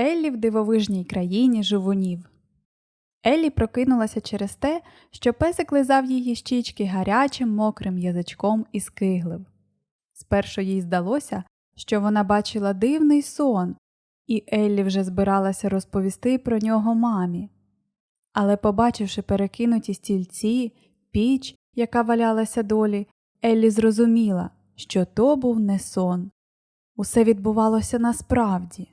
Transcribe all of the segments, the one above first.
Еллі в дивовижній країні живунів. Еллі прокинулася через те, що песик лизав її щічки гарячим мокрим язичком і скиглив. Спершу їй здалося, що вона бачила дивний сон, і Еллі вже збиралася розповісти про нього мамі. Але, побачивши перекинуті стільці, піч, яка валялася долі, Еллі зрозуміла, що то був не сон. Усе відбувалося насправді.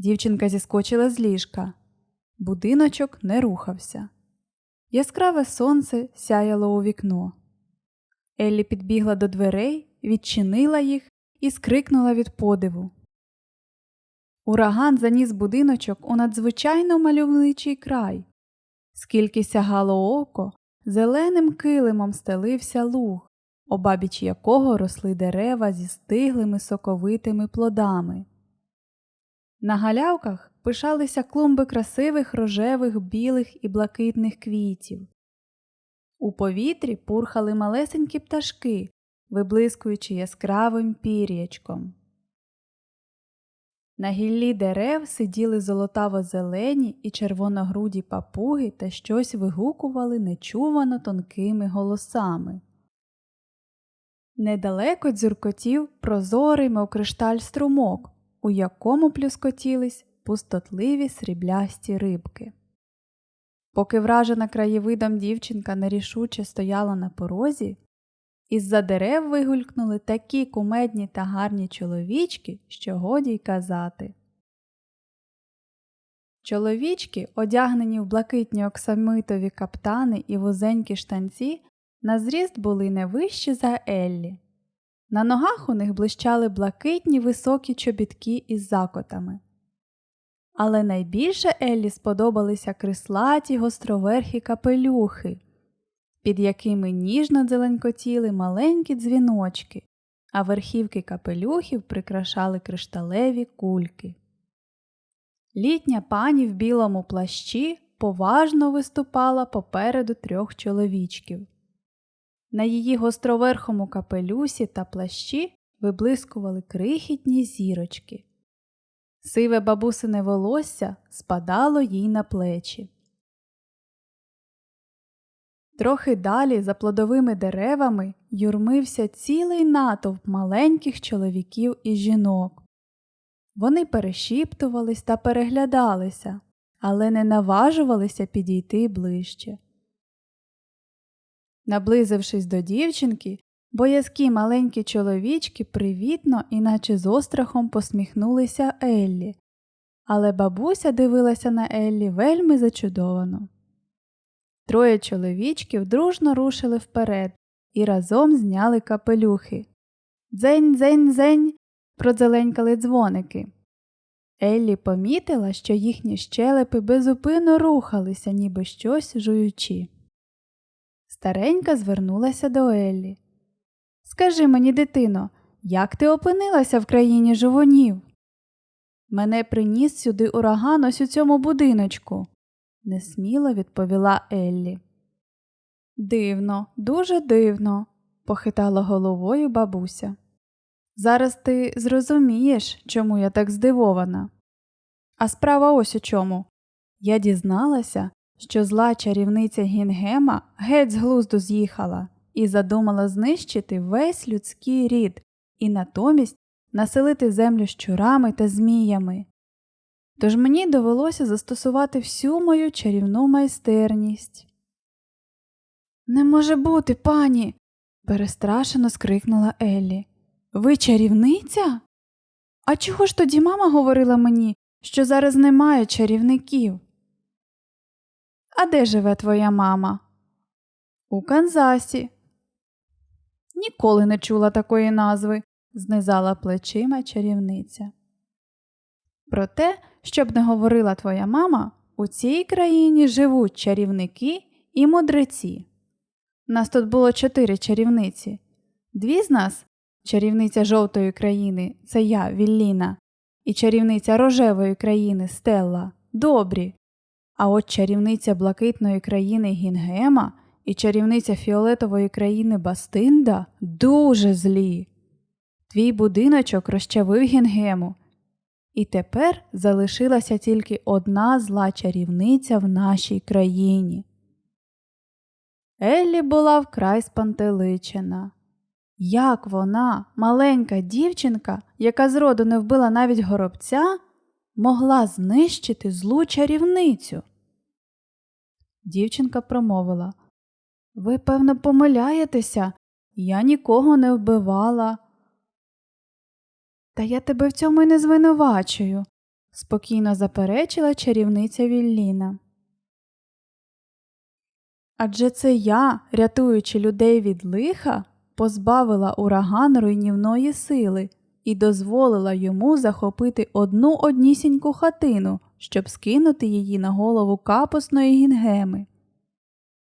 Дівчинка зіскочила з ліжка. Будиночок не рухався. Яскраве сонце сяяло у вікно. Еллі підбігла до дверей, відчинила їх і скрикнула від подиву. Ураган заніс будиночок у надзвичайно мальовничий край. Скільки сягало око, зеленим килимом стелився луг, обабіч якого росли дерева зі стиглими соковитими плодами. На галявках пишалися клумби красивих рожевих, білих і блакитних квітів. У повітрі пурхали малесенькі пташки, виблискуючи яскравим пір'ячком. На гіллі дерев сиділи золотаво зелені і червоногруді папуги та щось вигукували нечувано тонкими голосами. Недалеко дзюркотів прозорий, мов кришталь струмок, у якому плюскотілись пустотливі сріблясті рибки. Поки вражена краєвидом дівчинка нерішуче стояла на порозі, із-за дерев вигулькнули такі кумедні та гарні чоловічки, що годі й казати. Чоловічки, одягнені в блакитні оксамитові каптани і вузенькі штанці, на зріст були не вищі за Еллі. На ногах у них блищали блакитні високі чобітки із закотами. Але найбільше Еллі сподобалися крислаті гостроверхі капелюхи, під якими ніжно дзеленькотіли маленькі дзвіночки, а верхівки капелюхів прикрашали кришталеві кульки. Літня пані в білому плащі поважно виступала попереду трьох чоловічків. На її гостроверхому капелюсі та плащі виблискували крихітні зірочки. Сиве бабусине волосся спадало їй на плечі. Трохи далі, за плодовими деревами, юрмився цілий натовп маленьких чоловіків і жінок. Вони перешіптувались та переглядалися, але не наважувалися підійти ближче. Наблизившись до дівчинки, боязкі маленькі чоловічки привітно і наче з острахом посміхнулися Еллі, але бабуся дивилася на Еллі вельми зачудовано. Троє чоловічків дружно рушили вперед і разом зняли капелюхи. Дзень, дзень, дзень. продзеленькали дзвоники. Еллі помітила, що їхні щелепи безупинно рухалися, ніби щось жуючи. Старенька звернулася до Еллі. Скажи мені, дитино, як ти опинилася в країні живунів? Мене приніс сюди ураган ось у цьому будиночку, несміло відповіла Еллі. Дивно, дуже дивно, похитала головою бабуся. Зараз ти зрозумієш, чому я так здивована. А справа ось у чому. Я дізналася, що зла чарівниця Гінгема геть з глузду з'їхала і задумала знищити весь людський рід і натомість населити землю щурами та зміями. Тож мені довелося застосувати всю мою чарівну майстерність. Не може бути, пані. перестрашено скрикнула Еллі. Ви чарівниця? А чого ж тоді мама говорила мені, що зараз немає чарівників? А де живе твоя мама? У Канзасі. Ніколи не чула такої назви, знизала плечима чарівниця. Про те, щоб не говорила твоя мама, у цій країні живуть чарівники і мудреці. Нас тут було чотири чарівниці. Дві з нас чарівниця жовтої країни це я, Вілліна, і чарівниця рожевої країни Стелла, добрі. А от чарівниця блакитної країни Гінгема і чарівниця фіолетової країни Бастинда дуже злі. Твій будиночок розчавив Гінгему. І тепер залишилася тільки одна зла чарівниця в нашій країні. Еллі була вкрай спантеличена. Як вона, маленька дівчинка, яка зроду не вбила навіть горобця, могла знищити злу чарівницю? Дівчинка промовила Ви, певно, помиляєтеся, я нікого не вбивала. Та я тебе в цьому й не звинувачую, спокійно заперечила чарівниця Вілліна. Адже це я, рятуючи людей від лиха, позбавила ураган руйнівної сили і дозволила йому захопити одну однісіньку хатину, щоб скинути її на голову капусної гінгеми.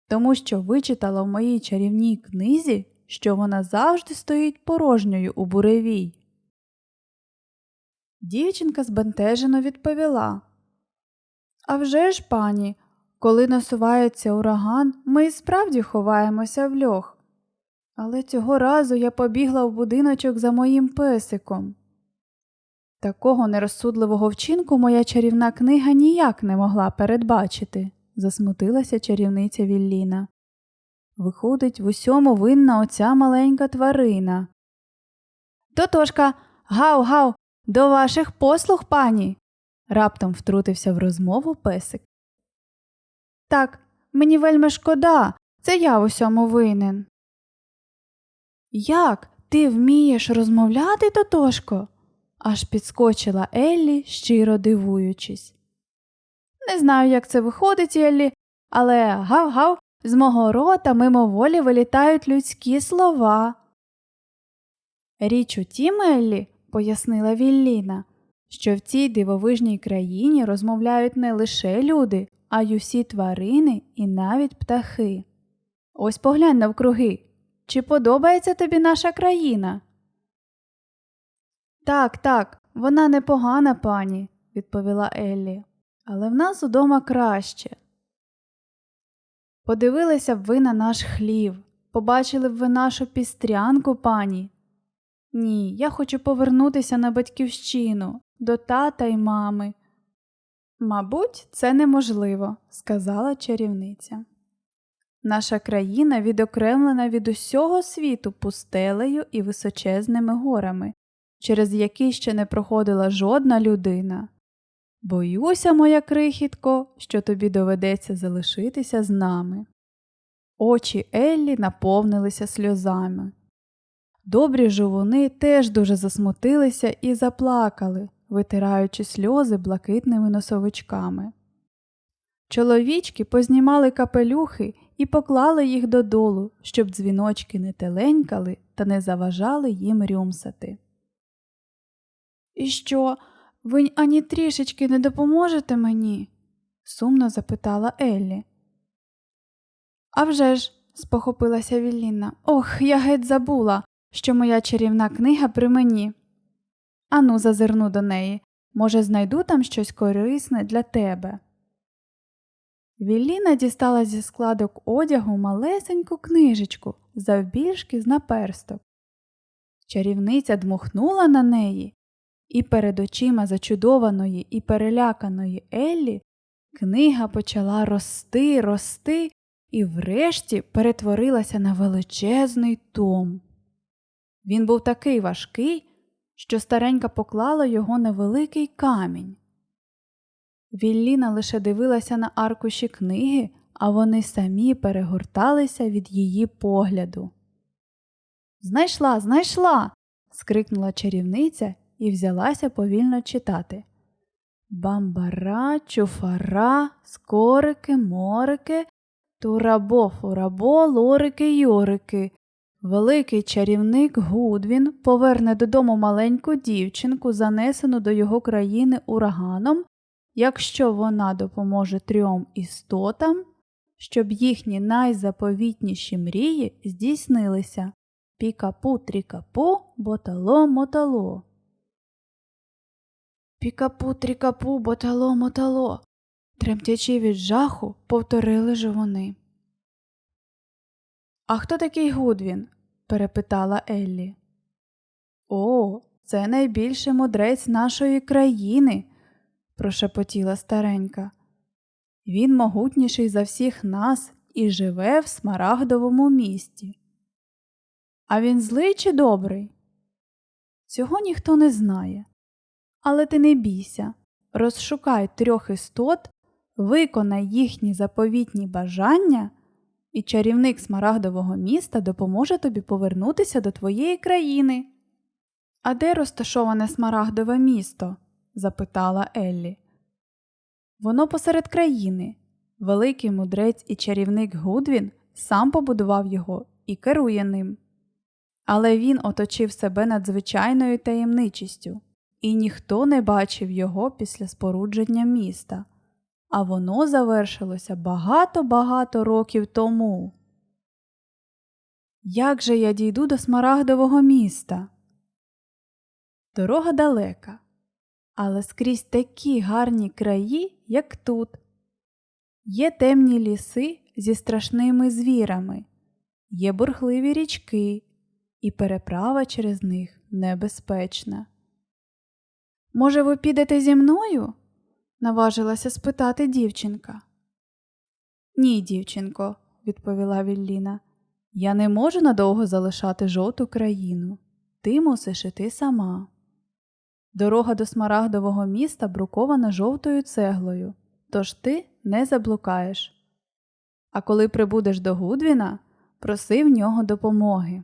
Тому що вичитала в моїй чарівній книзі, що вона завжди стоїть порожньою у буревій. Дівчинка збентежено відповіла «А вже ж, пані, коли насувається ураган, ми і справді ховаємося в льох. Але цього разу я побігла в будиночок за моїм песиком. Такого нерозсудливого вчинку моя чарівна книга ніяк не могла передбачити, засмутилася чарівниця Вілліна. Виходить, в усьому винна оця маленька тварина. Тотошка, гав, гав, до ваших послуг, пані. раптом втрутився в розмову песик. Так, мені вельми шкода, це я в усьому винен. Як ти вмієш розмовляти, Тотошко? Аж підскочила Еллі, щиро дивуючись. Не знаю, як це виходить, Еллі, але гав-гав, з мого рота мимоволі вилітають людські слова. Річ у тім, Еллі, пояснила Вілліна, що в цій дивовижній країні розмовляють не лише люди, а й усі тварини і навіть птахи. Ось поглянь навкруги. Чи подобається тобі наша країна? Так, так, вона непогана, пані, відповіла Еллі, але в нас удома краще. Подивилися б ви на наш хлів, побачили б ви нашу пістрянку, пані. Ні, я хочу повернутися на батьківщину, до тата й мами. Мабуть, це неможливо, сказала чарівниця. Наша країна відокремлена від усього світу пустелею і височезними горами, через які ще не проходила жодна людина. Боюся, моя крихітко, що тобі доведеться залишитися з нами. Очі Еллі наповнилися сльозами. Добрі жовуни теж дуже засмутилися і заплакали, витираючи сльози блакитними носовичками. Чоловічки познімали капелюхи і поклали їх додолу, щоб дзвіночки не теленькали та не заважали їм рюмсати. І що, ви ані трішечки не допоможете мені? сумно запитала Еллі. «А вже ж», – спохопилася Вілліна, ох, я геть забула, що моя чарівна книга при мені. Ану, зазирну до неї. Може, знайду там щось корисне для тебе. Вілліна дістала зі складок одягу малесеньку книжечку завбільшки з наперсток. Чарівниця дмухнула на неї, і перед очима зачудованої і переляканої Еллі книга почала рости, рости і врешті перетворилася на величезний том. Він був такий важкий, що старенька поклала його на великий камінь. Вілліна лише дивилася на аркуші книги, а вони самі перегорталися від її погляду. Знайшла, знайшла. скрикнула чарівниця і взялася повільно читати. Бамбара, чуфара, скорики, морики, турабо, фурабо, лорики, йорики. Великий чарівник Гудвін поверне додому маленьку дівчинку, занесену до його країни ураганом, якщо вона допоможе трьом істотам, щоб їхні найзаповітніші мрії здійснилися. Пікапу трікапу, ботало мотало. Пікапу трікапу, ботало мотало. Тремтячи від жаху, повторили ж вони. А хто такий Гудвін? перепитала Еллі. О, Це найбільший мудрець нашої країни, прошепотіла старенька. Він могутніший за всіх нас і живе в смарагдовому місті. А він злий чи добрий? Цього ніхто не знає. Але ти не бійся, розшукай трьох істот, виконай їхні заповітні бажання, і чарівник смарагдового міста допоможе тобі повернутися до твоєї країни. А де розташоване смарагдове місто? запитала Еллі. Воно посеред країни. Великий мудрець і чарівник Гудвін сам побудував його і керує ним. Але він оточив себе надзвичайною таємничістю, і ніхто не бачив його після спорудження міста, а воно завершилося багато-багато років тому. Як же я дійду до смарагдового міста? Дорога далека, але скрізь такі гарні краї, як тут. Є темні ліси зі страшними звірами, є бурхливі річки, і переправа через них небезпечна. Може, ви підете зі мною? наважилася спитати дівчинка. Ні, дівчинко, відповіла Вілліна. Я не можу надовго залишати жовту країну. Ти мусиш іти сама. Дорога до смарагдового міста брукована жовтою цеглою, тож ти не заблукаєш. А коли прибудеш до Гудвіна, проси в нього допомоги.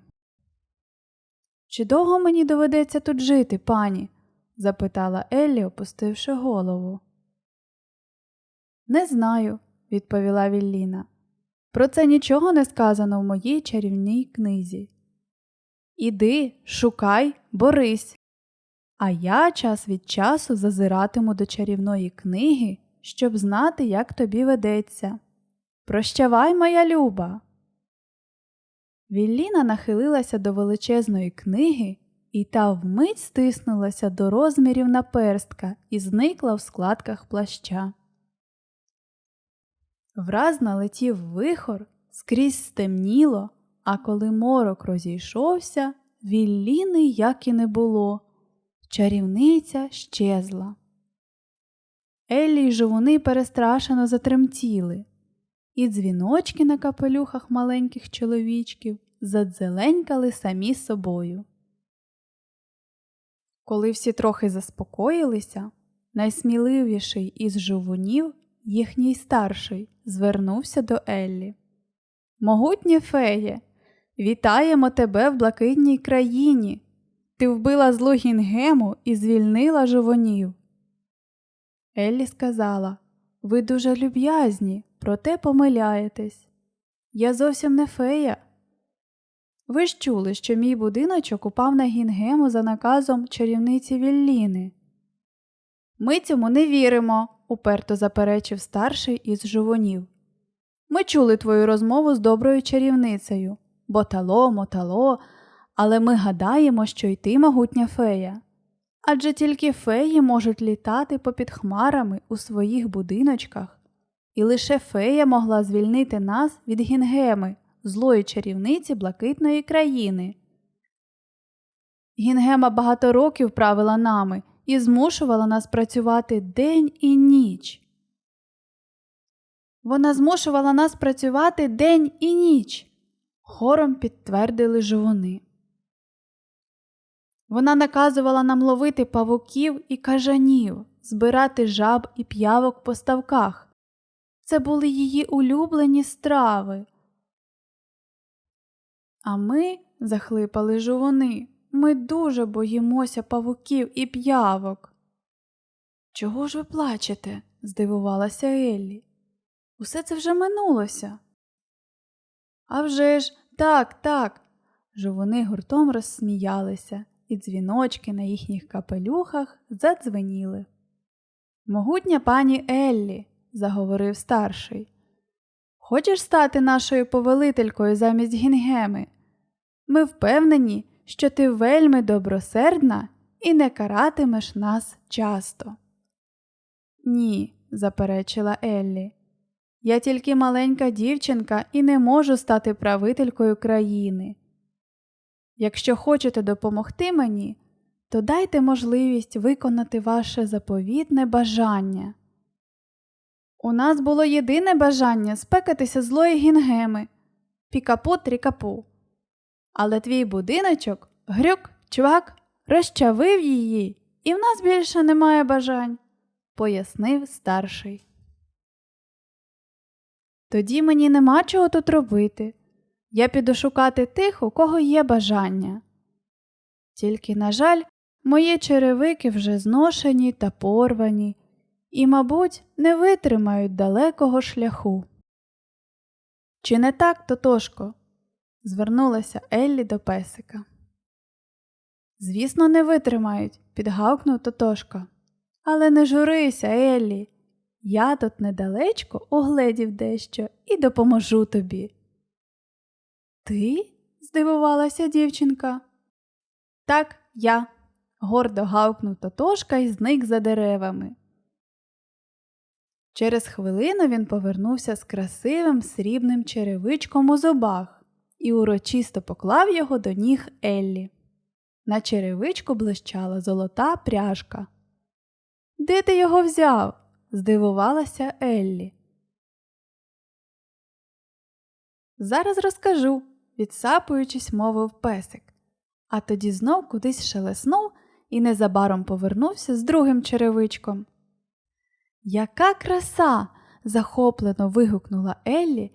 Чи довго мені доведеться тут жити, пані? Запитала Еллі, опустивши голову. Не знаю, відповіла Вілліна. Про це нічого не сказано в моїй чарівній книзі. Іди, шукай, борись. А я час від часу зазиратиму до чарівної книги, щоб знати, як тобі ведеться. Прощавай, моя люба. Вілліна нахилилася до величезної книги, і та вмить стиснулася до розмірів наперстка і зникла в складках плаща. Враз налетів вихор, скрізь стемніло, а коли морок розійшовся, Вілліни як і не було. Чарівниця щезла. Еллі й жовуни перестрашено затремтіли, і дзвіночки на капелюхах маленьких чоловічків задзеленькали самі собою. Коли всі трохи заспокоїлися, найсміливіший із жовунів, їхній старший, звернувся до Еллі. Могутнє феє, вітаємо тебе в блакитній країні. Ти вбила злу гінгему і звільнила жовонів. Еллі сказала Ви дуже люб'язні, проте помиляєтесь. Я зовсім не фея. Ви ж чули, що мій будиночок упав на гінгему за наказом чарівниці Вілліни. Ми цьому не віримо, уперто заперечив старший із жовонів. Ми чули твою розмову з доброю чарівницею ботало, мотало, але ми гадаємо, що й ти могутня фея. Адже тільки феї можуть літати попід хмарами у своїх будиночках, і лише фея могла звільнити нас від гінгеми, злої чарівниці блакитної країни. Гінгема багато років правила нами і змушувала нас працювати день і ніч. Вона змушувала нас працювати день і ніч, хором підтвердили жовуни. Вона наказувала нам ловити павуків і кажанів, збирати жаб і п'явок по ставках. Це були її улюблені страви. А ми, захлипали жовуни, ми дуже боїмося павуків і п'явок. Чого ж ви плачете? здивувалася Еллі. Усе це вже минулося. «А вже ж, так, так. Жовуни гуртом розсміялися, і дзвіночки на їхніх капелюхах задзвеніли. Могутня пані Еллі, заговорив старший. Хочеш стати нашою повелителькою замість гінгеми? Ми впевнені, що ти вельми добросердна і не каратимеш нас часто. Ні, заперечила Еллі. Я тільки маленька дівчинка і не можу стати правителькою країни. Якщо хочете допомогти мені, то дайте можливість виконати ваше заповітне бажання. У нас було єдине бажання спекатися злої гінгеми, пікапу трікапу. Але твій будиночок, грюк, чувак, розчавив її, і в нас більше немає бажань, пояснив старший. Тоді мені нема чого тут робити. Я піду шукати тих, у кого є бажання. Тільки, на жаль, мої черевики вже зношені та порвані і, мабуть, не витримають далекого шляху. Чи не так, Тотошко? Звернулася Еллі до песика. Звісно, не витримають, підгавкнув Тотошка. Але не журися, Еллі. Я тут недалечко угледів дещо і допоможу тобі. Ти? здивувалася дівчинка. Так, я, гордо гавкнув Тотошка і зник за деревами. Через хвилину він повернувся з красивим срібним черевичком у зубах і урочисто поклав його до ніг Еллі. На черевичку блищала золота пряжка. Де ти його взяв? здивувалася Еллі. Зараз розкажу, відсапуючись, мовив песик, а тоді знов кудись шелеснув і незабаром повернувся з другим черевичком. Яка краса! захоплено вигукнула Еллі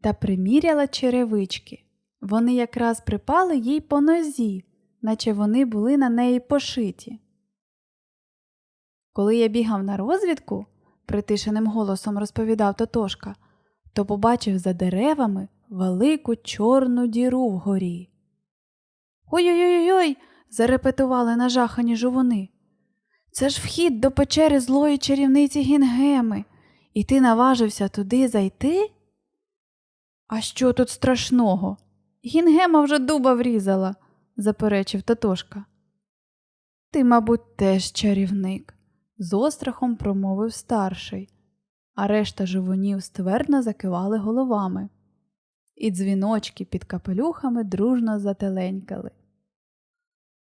та приміряла черевички. Вони якраз припали їй по нозі, наче вони були на неї пошиті. Коли я бігав на розвідку, притишеним голосом розповідав Тотошка, то побачив за деревами велику чорну діру вгорі. Ой-ой-ой, ой зарепетували нажахані жувуни. Це ж вхід до печери злої чарівниці Гінгеми, і ти наважився туди зайти? А що тут страшного? Гінгема вже дуба врізала, заперечив Татошка. Ти, мабуть, теж чарівник, з острахом промовив старший, а решта живунів ствердно закивали головами, і дзвіночки під капелюхами дружно зателенькали.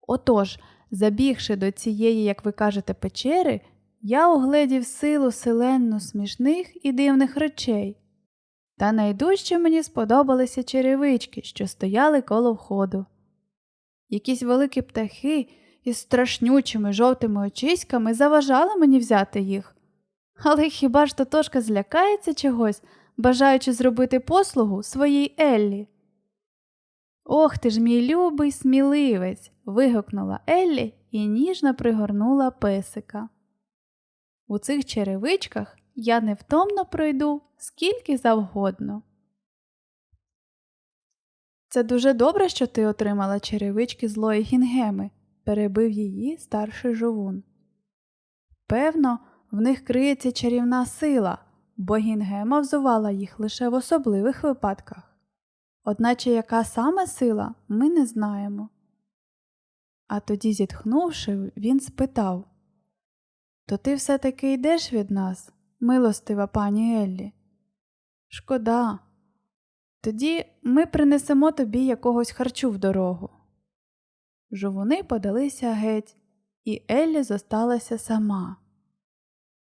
Отож, забігши до цієї, як ви кажете, печери, я угледів силу селенну смішних і дивних речей. Та найдужче мені сподобалися черевички, що стояли коло входу. Якісь великі птахи із страшнючими жовтими очиськами заважали мені взяти їх. Але хіба ж Тотошка злякається чогось, бажаючи зробити послугу своїй Еллі? Ох ти ж, мій любий сміливець. вигукнула Еллі і ніжно пригорнула песика. У цих черевичках я невтомно пройду скільки завгодно. Це дуже добре, що ти отримала черевички злої гінгеми, перебив її старший жовун. Певно, в них криється чарівна сила, бо гінгема взувала їх лише в особливих випадках. Одначе яка саме сила, ми не знаємо. А тоді, зітхнувши, він спитав То ти все таки йдеш від нас, милостива пані Еллі? Шкода. Тоді ми принесемо тобі якогось харчу в дорогу. Жовуни подалися геть, і Еллі зосталася сама.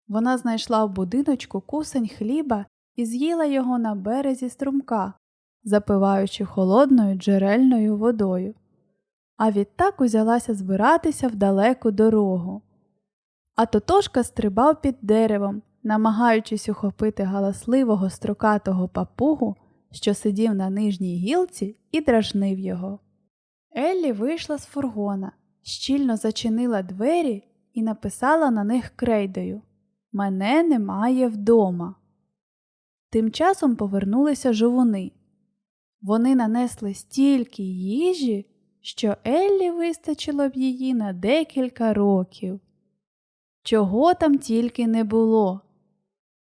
Вона знайшла в будиночку кусень хліба і з'їла його на березі струмка, запиваючи холодною джерельною водою, а відтак узялася збиратися в далеку дорогу. А Тотошка стрибав під деревом, намагаючись ухопити галасливого строкатого папугу, що сидів на нижній гілці, і дражнив його. Еллі вийшла з фургона, щільно зачинила двері і написала на них крейдою Мене немає вдома. Тим часом повернулися жовуни. Вони нанесли стільки їжі, що Еллі вистачило б її на декілька років. Чого там тільки не було.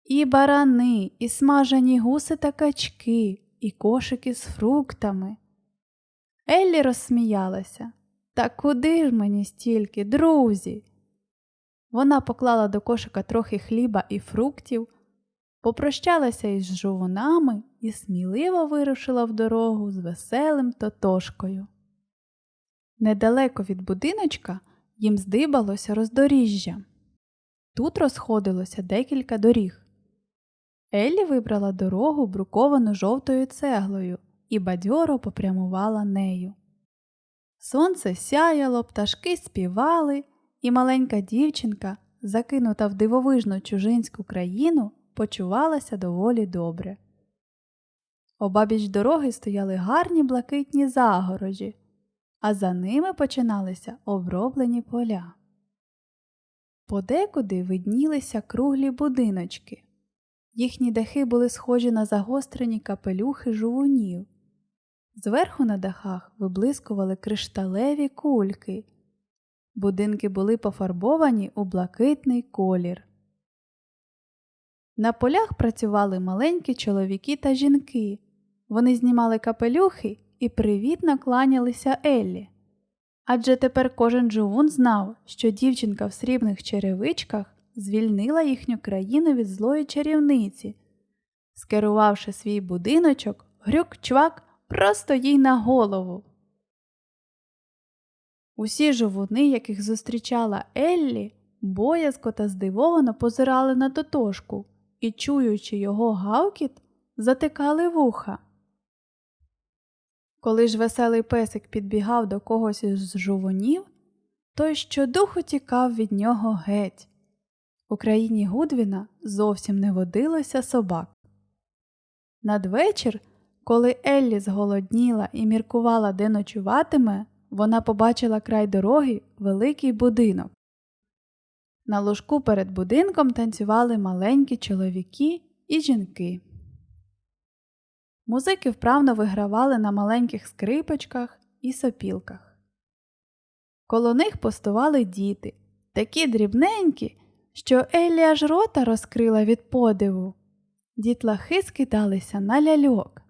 І барани, і смажені гуси та качки, і кошики з фруктами. Еллі розсміялася. Та куди ж мені стільки, друзі? Вона поклала до кошика трохи хліба і фруктів, попрощалася із жовунами і сміливо вирушила в дорогу з веселим тотошкою. Недалеко від будиночка Їм здибалося роздоріжжя. Тут розходилося декілька доріг. Еллі вибрала дорогу, бруковану жовтою цеглою, і бадьоро попрямувала нею. Сонце сяяло, пташки співали, і маленька дівчинка, закинута в дивовижну чужинську країну, почувалася доволі добре. Обабіч дороги стояли гарні блакитні загорожі, а за ними починалися оброблені поля. Подекуди виднілися круглі будиночки. Їхні дахи були схожі на загострені капелюхи жувунів. Зверху на дахах виблискували кришталеві кульки. Будинки були пофарбовані у блакитний колір. На полях працювали маленькі чоловіки та жінки. Вони знімали капелюхи і привітно кланялися Еллі. Адже тепер кожен жувун знав, що дівчинка в срібних черевичках звільнила їхню країну від злої чарівниці, скерувавши свій будиночок, грюк-чвак просто їй на голову. Усі жовуни, яких зустрічала Еллі, боязко та здивовано позирали на тотошку і, чуючи його гавкіт, затикали вуха. Коли ж веселий песик підбігав до когось із жувунів, той щодуху тікав від нього геть. У країні Гудвіна зовсім не водилося собак. Надвечір, коли Еллі зголодніла і міркувала, де ночуватиме, вона побачила край дороги великий будинок. На ложку перед будинком танцювали маленькі чоловіки і жінки. Музики вправно вигравали на маленьких скрипочках і сопілках. Коло них постували діти, такі дрібненькі, що Еллі аж рота розкрила від подиву. Дітлахи скидалися на ляльок.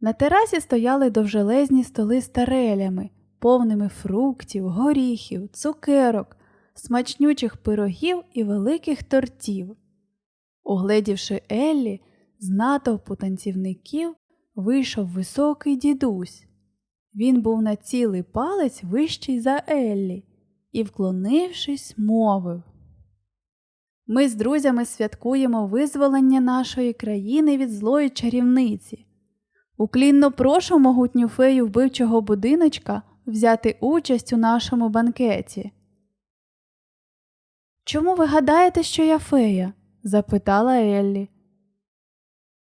На терасі стояли довжелезні столи з тарелями, повними фруктів, горіхів, цукерок, смачнючих пирогів і великих тортів. Угледівши Еллі, з натовпу танцівників вийшов високий дідусь. Він був на цілий палець вищий за Еллі і, вклонившись, мовив Ми з друзями святкуємо визволення нашої країни від злої чарівниці. Уклінно прошу могутню фею вбивчого будиночка взяти участь у нашому банкеті. Чому ви гадаєте, що я фея? запитала Еллі.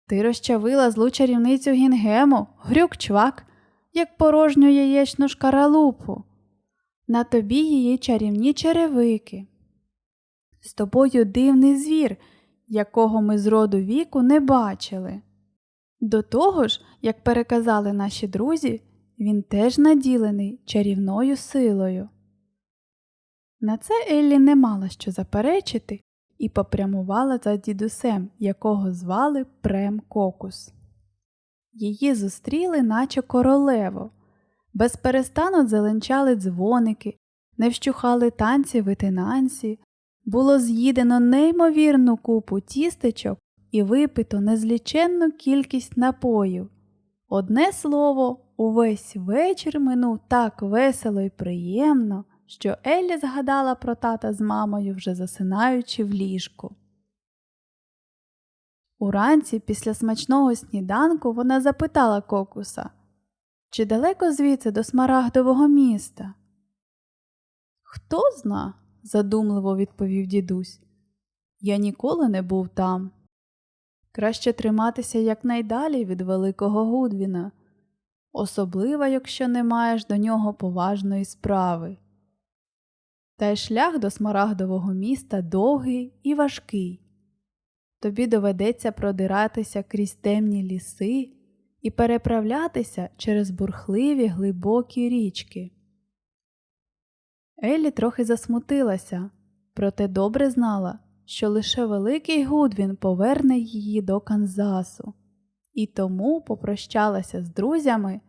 Ти розчавила злу чарівницю Гінгему, грюк чвак, як порожню яєчну шкаралупу. На тобі її чарівні черевики. З тобою дивний звір, якого ми з роду віку не бачили. До того ж, як переказали наші друзі, він теж наділений чарівною силою. На це Еллі не мала що заперечити і попрямувала за дідусем, якого звали Прем Кокус. Її зустріли, наче королево, безперестану зеленчали дзвоники, не вщухали танці витинанці, було з'їдено неймовірну купу тістечок і випито незліченну кількість напоїв. Одне слово, увесь вечір минув так весело і приємно, що Еллі згадала про тата з мамою, вже засинаючи в ліжку. Уранці, після смачного сніданку, вона запитала кокуса, чи далеко звідси до смарагдового міста? Хто зна, задумливо відповів дідусь. Я ніколи не був там. Краще триматися якнайдалі від Великого Гудвіна, особливо, якщо не маєш до нього поважної справи. Та й шлях до смарагдового міста довгий і важкий. Тобі доведеться продиратися крізь темні ліси і переправлятися через бурхливі глибокі річки. Еллі трохи засмутилася, проте добре знала, що лише великий Гудвін поверне її до Канзасу, і тому попрощалася з друзями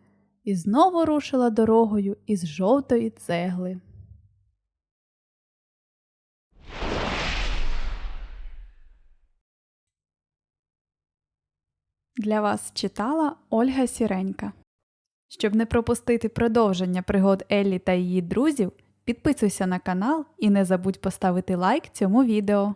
і знову рушила дорогою із жовтої цегли. Для вас читала Ольга Сіренька. Щоб не пропустити продовження пригод Еллі та її друзів, підписуйся на канал і не забудь поставити лайк цьому відео.